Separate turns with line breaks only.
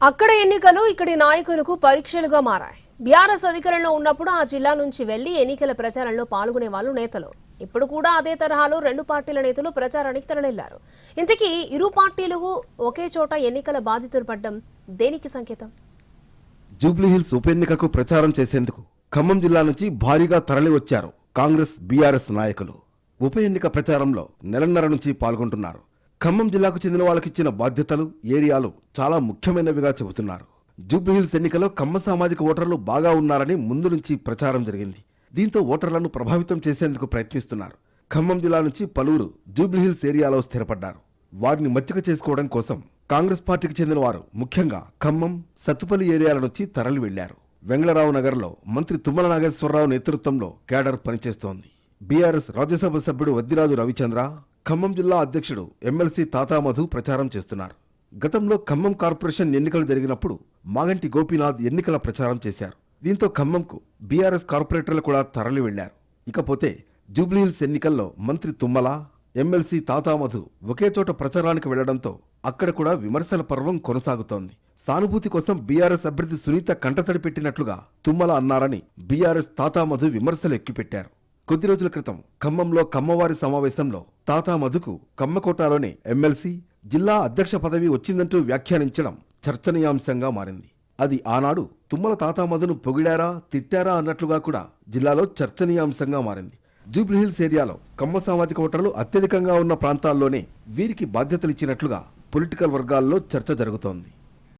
అక్కడ ఎన్నికలు ఇక్కడి నాయకులకు పరీక్షలుగా మారాయి. బీఆర్ఎస్ అధికారంలో ఉన్నప్పుడు ఆ జిల్లా నుంచి వెళ్ళి ఎన్నికల ప్రచారంలో పాల్గొనే వాళ్ళు నేతలు. ఇప్పుడు కూడా అదే తరహాలో రెండు పార్టీల నేతలు ప్రచారానికి తరలిల్లారు. ఇంతకీ ఇరు పార్టీలకు ఒకే చోట ఎన్నికల బాధితులు పడ్డం దేనికి సంకేతం?
జూబ్లీహిల్స్ ఉప ఎన్నికకు ప్రచారం చేసేందుకు ఖమ్మం జిల్లా నుంచి భారీగా తరలి వచ్చారు కాంగ్రెస్ బీఆర్ఎస్ నాయకులు. ఉప ఎన్నిక ప్రచారంలో నెలన్నర నుంచి పాల్గొంటున్నారు. ఖమ్మం జిల్లాకు చెందిన వాళ్ళకి ఇచ్చిన బాధ్యతలు ఏరియాలు చాలా ముఖ్యమైనవిగా చెబుతున్నారు. జూబ్లీహిల్స్ ఎన్నికలో ఖమ్మ సామాజిక ఓటర్లు బాగా ఉన్నారని ముందు నుంచి ప్రచారం జరిగింది. దీంతో ఓటర్లను ప్రభావితం చేసేందుకు ప్రయత్నిస్తున్నారు. ఖమ్మం జిల్లా నుంచి పలువురు జూబ్లీహిల్స్ ఏరియాలో స్థిరపడ్డారు. వారిని మచ్చిక చేసుకోవడం కోసం కాంగ్రెస్ పార్టీకి చెందిన వారు ముఖ్యంగా ఖమ్మం సత్తుపల్లి ఏరియాల నుంచి తరలి వెళ్ళారు వెంగళరావు నగర్లో మంత్రి తుమ్మల నాగేశ్వరరావు నేతృత్వంలో కేడర్ పనిచేస్తోంది. బీఆర్ఎస్ రాజ్యసభ సభ్యుడు వద్దిరాజు రవిచంద్ర ఖమ్మం జిల్లా అధ్యక్షుడు ఎమ్మెల్సీ తాతామధు ప్రచారం చేస్తున్నారు. గతంలో ఖమ్మం కార్పొరేషన్ ఎన్నికలు జరిగినప్పుడు మాగంటి గోపీనాథ్ ఎన్నికల ప్రచారం చేశారు. దీంతో ఖమ్మంకు బీఆర్ఎస్ కార్పొరేటర్లు కూడా తరలి వెళ్ళారు ఇకపోతే జూబ్లీహిల్స్ ఎన్నికల్లో మంత్రి తుమ్మల ఎమ్మెల్సీ తాతామధు ఒకే చోట ప్రచారానికి వెళ్ళడంతో అక్కడ కూడా విమర్శల పర్వం కొనసాగుతోంది. సానుభూతి కోసం బీఆర్ఎస్ అభ్యర్థి సునీత కంటతడి పెట్టినట్లుగా తుమ్మల అన్నారని బీఆర్ఎస్ తాతామధు విమర్శలు ఎక్కిపెట్టారు. కొద్ది రోజుల క్రితం ఖమ్మంలో కమ్మవారి సమావేశంలో తాతామధుకు కమ్మకోటలోనే ఎమ్మెల్సీ జిల్లా అధ్యక్ష పదవి వచ్చిందంటూ వ్యాఖ్యానించడం చర్చనీయాంశంగా మారింది. అది ఆనాడు తుమ్మల తాతామధును పొగిడారా తిట్టారా అన్నట్లుగా కూడా జిల్లాలో చర్చనీయాంశంగా మారింది. జూబ్లీహిల్స్ ఏరియాలో కమ్మ సామాజిక ఓటర్లు అత్యధికంగా ఉన్న ప్రాంతాల్లోనే వీరికి బాధ్యతలిచ్చినట్లుగా పొలిటికల్ వర్గాల్లో చర్చ జరుగుతోంది.